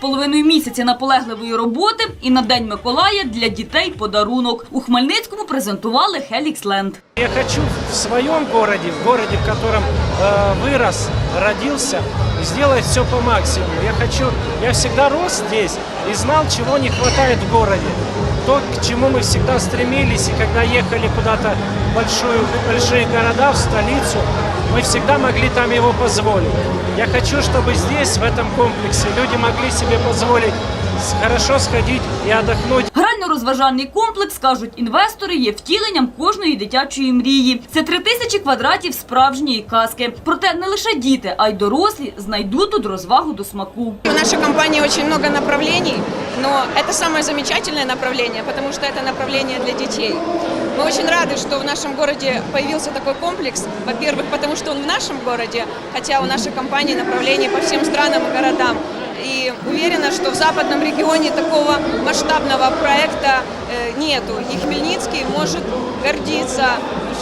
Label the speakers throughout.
Speaker 1: половиною місяці наполегливої роботи і на День Миколая для дітей подарунок. У Хмельницькому презентували Хеліксленд.
Speaker 2: Я хочу в своєму місті, в місті, в якому э, вырос, родился, сделать все по максимуму. Я хочу, я всегда рос здесь и знал, чего не хватает в городе. То, к чему мы всегда стремились, и когда ехали куда-то в большую, большие города, в столицу, мы всегда могли там его позволить. Я хочу, чтобы здесь, в этом комплексе, люди могли себе позволить хорошо сходить и отдохнуть
Speaker 1: Грально-розважальний комплекс, кажуть інвестори, є втіленням кожної дитячої мрії. Це три тисячі квадратів справжньої казки. Проте не лише діти, а й дорослі знайдуть тут розвагу до смаку.
Speaker 3: У нашей компании очень много направлений, но это самое замечательное направление, потому что это направление для детей. Мы очень рады, что в нашем городе появился такой комплекс. Во-первых, потому что он в нашем городе, хотя у нашей компании направления по всем странам и городам. И уверена, что в западном регионе такого масштабного проекта э, нету. И Хмельницкий может гордиться,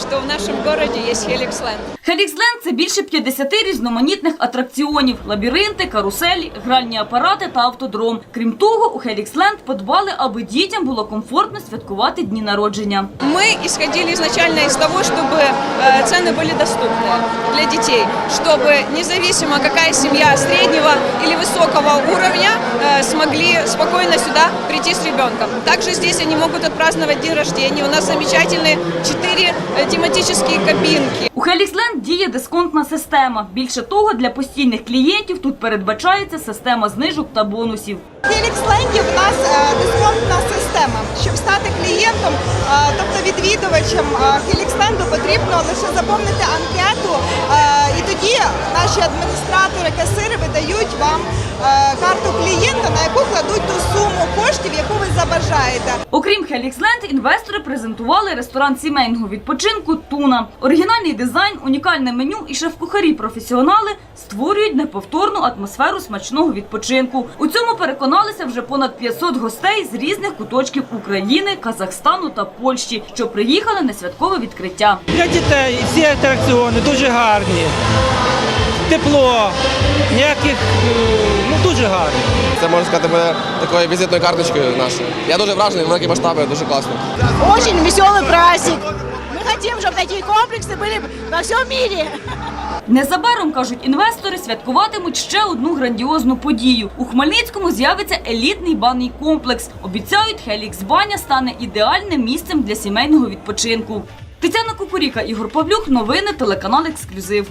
Speaker 3: что в нашем городе есть Helixland.
Speaker 1: Хеліксленд – це більше 50 різноманітних атракціонів, лабіринти, каруселі, гральні апарати та автодром. Крім того, у Хеліксленд подбали, аби дітям було комфортно святкувати дні народження.
Speaker 3: Мы исходили изначально из того, чтобы э, цены были доступны для детей, чтобы независимо какая семья среднего или высокого уровня э, смогли спокойно сюда прийти с ребенком. Также здесь они могут отпраздновать день рождения. У нас замечательные четыре тематические кабинки.
Speaker 1: У Хеліксленд діє дисконтна система. Більше того, для постійних клієнтів тут передбачається система знижок та бонусів.
Speaker 4: В Хеліксленді в нас е, дисконтна система. Щоб стати клієнтом, е, тобто відвідувачем Хеліксленду, потрібно лише заповнити анкету, е, і тоді наші адміністратори, касири видають вам карту клієнта, на яку кладуть ту суму коштів, яку ви забажаєте.
Speaker 1: Окрім Хеліксленд, інвестори презентували ресторан сімейного відпочинку Туна. Оригінальний дизайн, унікальне меню і шеф-кухарі-професіонали створюють неповторну атмосферу смачного відпочинку. У цьому переконалися вже понад 500 гостей з різних куточків України, Казахстану та Польщі, що приїхали на святкове відкриття.
Speaker 5: Для дітей всі атракціони дуже гарні Тепло, ніяких, е, ну дуже гарно.
Speaker 6: Це можна сказати, буде такою візитною карточкою нашою. Я дуже вражений, великі масштаби, дуже класно.
Speaker 7: Очень веселый праздник. Мы хотим, чтобы такие комплексы были во всем мире.
Speaker 1: Незабаром кажуть інвестори, святкуватимуть ще одну грандіозну подію. У Хмельницькому з'явиться елітний банний комплекс. Обіцяють, Хелікс Баня стане ідеальним місцем для сімейного відпочинку. Тетяна Кукуріка, Ігор Павлюк, новини телеканал Ексклюзив.